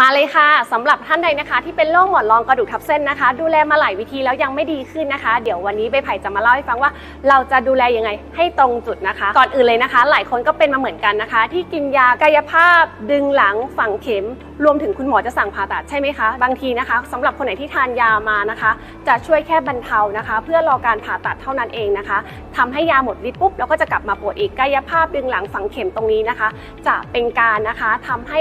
มาเลยค่ะสำหรับท่านใดนะคะที่เป็นโรคหมอนรองกระดูกทับเส้นนะคะ ดูแลมาหลายวิธีแล้วยังไม่ดีขึ้นนะคะ เดี๋ยววันนี้ใบไผ่จะมาเล่าให้ฟังว่า เราจะดูแลยังไงให้ตรงจุดนะคะ ก่อนอื่นเลยนะคะ หลายคนก็เป็นมาเหมือนกันนะคะ ที่กินยากายภาพ ดึงหลังฝังเข็ม รวมถึงคุณหมอจะสั่งผ่าตัดใช่ไหมคะบางทีนะคะสำหรับคนไหนที่ทานยามานะคะ จะช่วยแค่บรรเทานะคะ เพื่อรอการผ่าตัดเท่านั้นเองนะคะทำให้ยาหมดฤทธิ์ปุ๊บแล้วก็จะกลับมาปวดอีกกายภาพดึงหลังฝังเข็มตรงนี้นะคะ จะเป็นการนะคะทำให้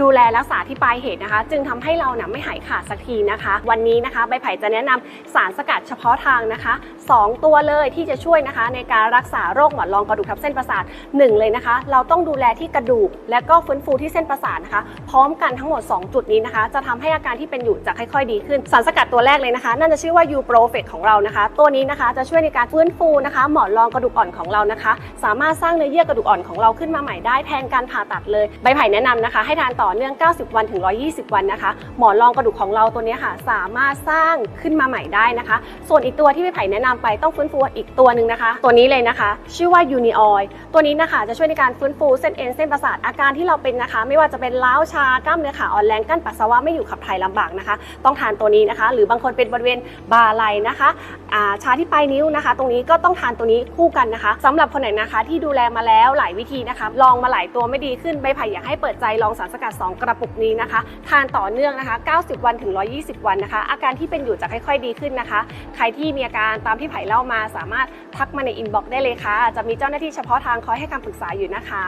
ดูแลรักษาที่ปลายเหตุนะคะ จึงทำให้เราเนี่ยไม่หายขาดสักทีนะคะ วันนี้นะคะใบไผ่จะแนะนำสารสกัดเฉพาะทางนะคะ 2 ตัวเลยที่จะช่วยนะคะ ในการรักษาโรคหมอนรองกระดูกทับเส้นประสาทหนึ่งเลยนะคะ เราต้องดูแลที่กระดูก และก็ฟื้นฟูที่เส้นประสาทนะคะ พร้อมกันทั้งหมด 2 จุดนี้นะคะ จะทำให้อาการที่เป็นอยู่จะค่อยๆ ดีขึ้น สารสกัดตัวแรกเลยนะคะนั่นจะชื่อว่า u p r o f e t ของเรานะคะ ตัวนี้นะคะจะช่วยในการฟื้นฟูนะคะ หมอนรองกระดูกอ่อนของเรานะคะ สามารถสร้างเนื้อเยื่อกระดูกอ่อนของเราขึ้นมาใหม่ได้แทนการผ่าตัดเลยใบไผ่แนะนำนะคะ ให้ทานต่อเนื่อง 90 วันถึง 120 วันนะคะ หมอนรองกระดูกของเราตัวนี้ค่ะ สามารถสร้างขึ้นมาใหม่ได้นะคะ ส่วนอีกตัวที่ใบไผ่แนะนำไปต้องฟื้นฟูอีกตัวหนึ่งนะคะ ตัวนี้เลยนะคะ ชื่อว่า u n i o i ตัวนี้นะคะจะช่วยในการฟื้นฟูเส้นเอ็นเส้นประสาทอาการที่เราเป็นนะคะ ไม่ว่าจะเป็นล้าวชากล้ามเนื้อขาอ่อนแรงกั้นปัสสาวะไม่อยู่ขับถ่ายลำบากนะคะ ต้องทานตัวนี้นะคะ หรือบางคนเป็นบริเวณบ่าไหล่นะคะอาชาที่ปลายนิ้วนะคะ ตรงนี้ก็ต้องทานตัวนี้คู่กันนะคะสำหรับคนไหนนะคะที่ดูแลมาแล้วหลายวิธีนะคะ ลองมาหลายตัวไม่ดีขึ้นใบไผ่อยากให้เปิดใจลองสารสกัด 2 กระปุกนี้นะคะ ทานต่อเนื่องนะคะ 90 วันถึง 120 วันนะคะ อาการที่เป็นอยู่จะค่อย ๆ ดีขึ้นนะคะ ใครที่มีอาการตามที่ไผ่เล่ามาสามารถทักมาในอินบ็อกซ์ได้เลยค่ะ จะมีเจ้าหน้าที่เฉพาะทางคอยให้คำปรึกษาอยู่นะคะ